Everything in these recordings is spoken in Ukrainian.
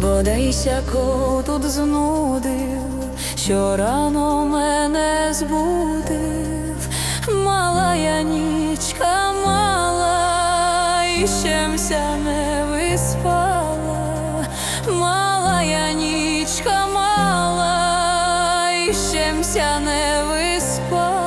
Бодайся, кого тут знудив, що рано мене збудив, мала я нічка мала, і щемся не виспала мала я нічка мала, і щемся не виспала.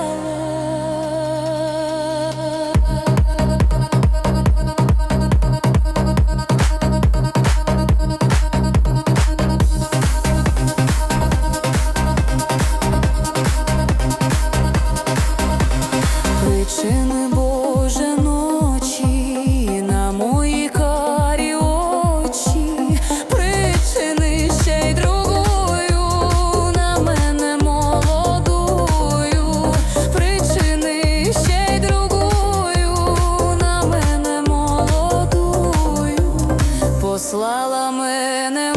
Послала мене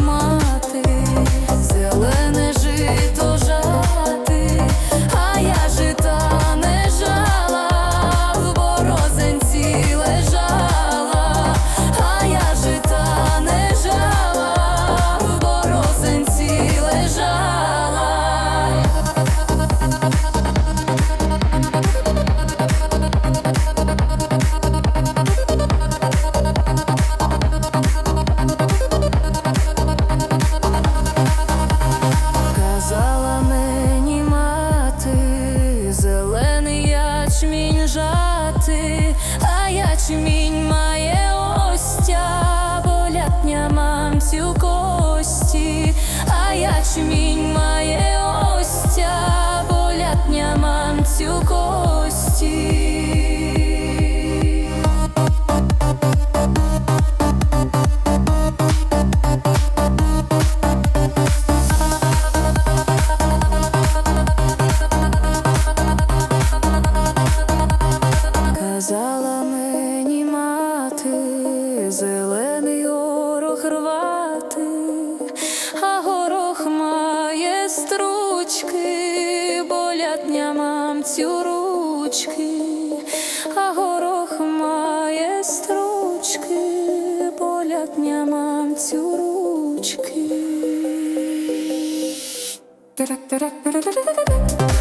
ячмінь має остя, болятня мамцю кості, а ячмінь має остя, болятня мамцю кості. Зелений горох рвати, а горох має стручки, болятня мамцю ручки, а горох має стручки, болятня мамцю ручки. Тирак-тирак-тирак-тирак-тирак.